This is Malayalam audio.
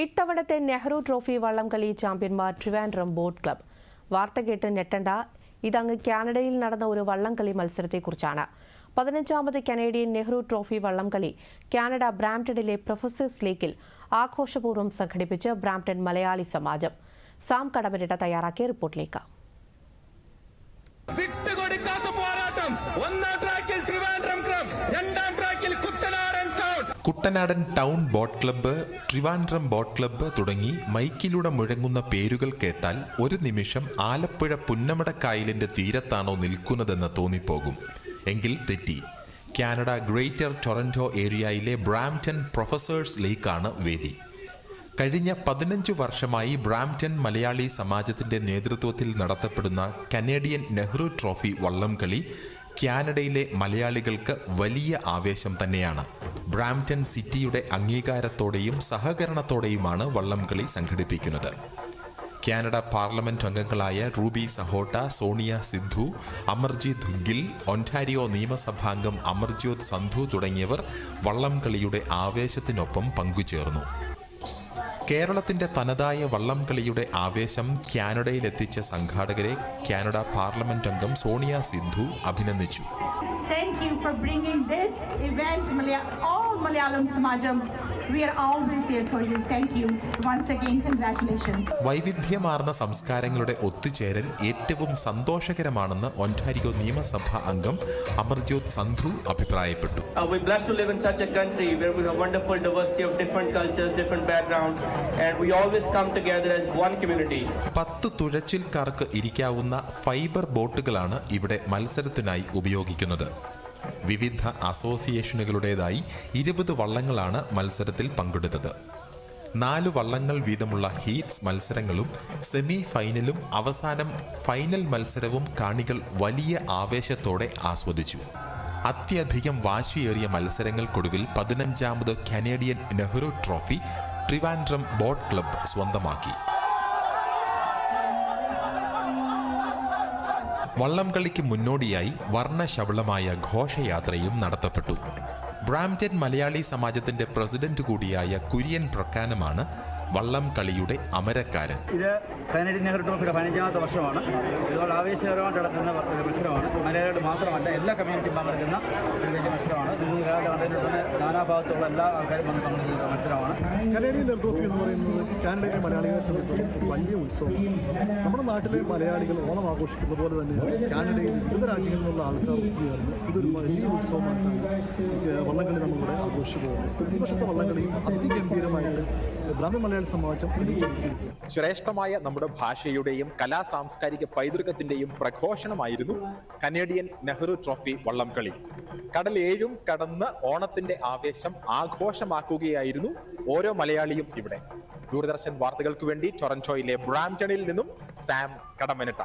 ഇത്തവണത്തെ നെഹ്റു ട്രോഫി വള്ളംകളി ചാമ്പ്യന്മാർ ട്രിവാൻഡ്രം ബോട്ട് ക്ലബ്. വാർത്ത കേട്ട് ഞെട്ടണ്ട. ഇതങ്ങ് കാനഡയിൽ നടന്ന ഒരു വള്ളംകളി മത്സരത്തെക്കുറിച്ചാണ്. പതിനഞ്ചാമത് കനേഡിയൻ നെഹ്റു ട്രോഫി വള്ളംകളി കാനഡ ബ്രാംപ്ടണിലെ പ്രൊഫസേഴ്സ് ലീഗിൽ ആഘോഷപൂർവം സംഘടിപ്പിച്ച് ബ്രാംപ്ടൺ മലയാളി സമാജം. സാം കടമരിട്ട തയ്യാറാക്കിയ റിപ്പോർട്ടിലേക്ക്. ഒന്നാം ട്രാക്കിൽ Trivandrum Kuttanadan town boat club Trivandrum boat club തുടങ്ങി മൈക്കിലൂടെ മുഴങ്ങുന്ന പേരുകൾ കേട്ടാൽ ഒരു നിമിഷം ആലപ്പുഴ പുന്നമടക്കായലിന്റെ തീരത്താണോ നിൽക്കുന്നതെന്ന് തോന്നിപ്പോകും. എങ്കിൽ തെറ്റി. കാനഡ ഗ്രേറ്റർ ടൊറന്റോ ഏരിയയിലെ ബ്രാംപ്റ്റൺ പ്രൊഫസേഴ്സ് ലീഗാണ് വേദി. കഴിഞ്ഞ പതിനഞ്ച് വർഷമായി ബ്രാംപ്റ്റൺ മലയാളി സമാജത്തിന്റെ നേതൃത്വത്തിൽ നടത്തപ്പെടുന്ന കനേഡിയൻ നെഹ്റു ട്രോഫി വള്ളംകളി കാനഡയിലെ മലയാളികൾക്ക് വലിയ ആവേശം തന്നെയാണ്. ബ്രാംപ്ടൺ സിറ്റിയുടെ അംഗീകാരത്തോടെയും സഹകരണത്തോടെയുമാണ് വള്ളംകളി സംഘടിപ്പിക്കുന്നത്. കാനഡ പാർലമെന്റ് അംഗങ്ങളായ റൂബി സഹോട്ട സോണിയ സിദ്ധു അമർജിത് ഗിൽ ഒന്റാരിയോ നിയമസഭാംഗം അമർജ്യോത് സന്ധു തുടങ്ങിയവർ വള്ളംകളിയുടെ ആവേശത്തിനൊപ്പം പങ്കുചേർന്നു. കേരളത്തിന്റെ തനതായ വള്ളംകളിയുടെ ആവേശം കാനഡയിലെത്തിച്ച സംഘാടകരെ കാനഡ പാർലമെന്റ് അംഗം സോണിയ സിദ്ധു അഭിനന്ദിച്ചു. We are always there for you. Thank you. Once again, congratulations. വൈവിധ്യമാർന്ന സംസ്കാരങ്ങളുടെ ഒത്തുചേരൽ ഏറ്റവും സന്തോഷകരമാണെന്ന് ഒന്റാരിയോ നിയമസഭാ അംഗം അമർജ്യോത് സന്ധു അഭിപ്രായപ്പെട്ടു Uh, blessed to live in such a country where we have wonderful diversity of different cultures, different backgrounds, and we always come together as one community. പത്ത് തുഴച്ചിൽക്കാർക്ക് ഇരിക്കാവുന്ന ഫൈബർ ബോട്ടുകളാണ് ഇവിടെ മത്സരത്തിനായി ഉപയോഗിക്കുന്നത് വിവിധ അസോസിയേഷനുകളുടേതായി ഇരുപത് വള്ളങ്ങളാണ് മത്സരത്തിൽ പങ്കെടുത്തത്. നാല് വള്ളങ്ങൾ വീതമുള്ള ഹീറ്റ്സ് മത്സരങ്ങളും സെമി ഫൈനലും അവസാനം ഫൈനൽ മത്സരവും കാണികൾ വലിയ ആവേശത്തോടെ ആസ്വദിച്ചു. അത്യധികം വാശിയേറിയ മത്സരങ്ങൾക്കൊടുവിൽ പതിനഞ്ചാമത് Canadian Nehru trophy Trivandrum boat club സ്വന്തമാക്കി. വള്ളംകളിക്ക് മുന്നോടിയായി വർണശബളമായ ഘോഷയാത്രയും നടത്തപ്പെട്ടു. ബ്രാംറ്റൻ മലയാളി സമാജത്തിന്റെ പ്രസിഡന്റ് കൂടിയായ കുര്യൻ പ്രക്കാനമാണ് വള്ളം കളിയുടെ അമരക്കാരൻ. ഇത് പതിനെട്ട് നെഹ്റു ട്രോഫിയുടെ പതിനഞ്ചാമത്തെ വർഷമാണ്. ഇതുപോലെ ആവേശകരമായിട്ട് നടക്കുന്ന ഒരു മത്സരമാണ്. മലയാളികൾ മാത്രമല്ല എല്ലാ കമ്മ്യൂണിറ്റിയും പങ്കെടുക്കുന്ന ഒരു വലിയ മത്സരമാണ്. ഇത് ഭാഗത്തുള്ള നാനാഭാഗത്തുള്ള എല്ലാ ആൾക്കാരും വന്ന് പങ്കെടുക്കുന്ന മത്സരമാണ്. കനേഡിയൻ നെൽ ട്രോഫി എന്ന് പറയുന്നത് കാനഡയിലെ മലയാളികളെ സംബന്ധിച്ചിടത്തോളം വലിയ ഉത്സവമാണ്. നമ്മുടെ നാട്ടിലെ മലയാളികൾ ഓണം ആഘോഷിക്കുന്ന പോലെ തന്നെ കാനഡയിൽ വിവിധ രാജ്യങ്ങളിൽ നിന്നുള്ള ആൾക്കാർ ഒത്തുചേർന്ന് ഇതൊരു വലിയ ഉത്സവമായിട്ടാണ് ശ്രേഷ്ഠമായ നമ്മുടെ ഭാഷയുടെയും കലാ സാംസ്കാരിക പൈതൃകത്തിന്റെയും പ്രഘോഷണമായിരുന്നു കനേഡിയൻ നെഹ്റു ട്രോഫി വള്ളംകളി. ഏഴും കടന്ന് ഓണത്തിന്റെ ആവേശം ആഘോഷമാക്കുകയായിരുന്നു ഓരോ മലയാളിയും ഇവിടെ. ദൂരദർശൻ വാർത്തകൾക്ക് വേണ്ടി ടൊറന്റോയിലെ ബ്രാംപ്ടണിൽ നിന്നും സാം കടമനിട്ട.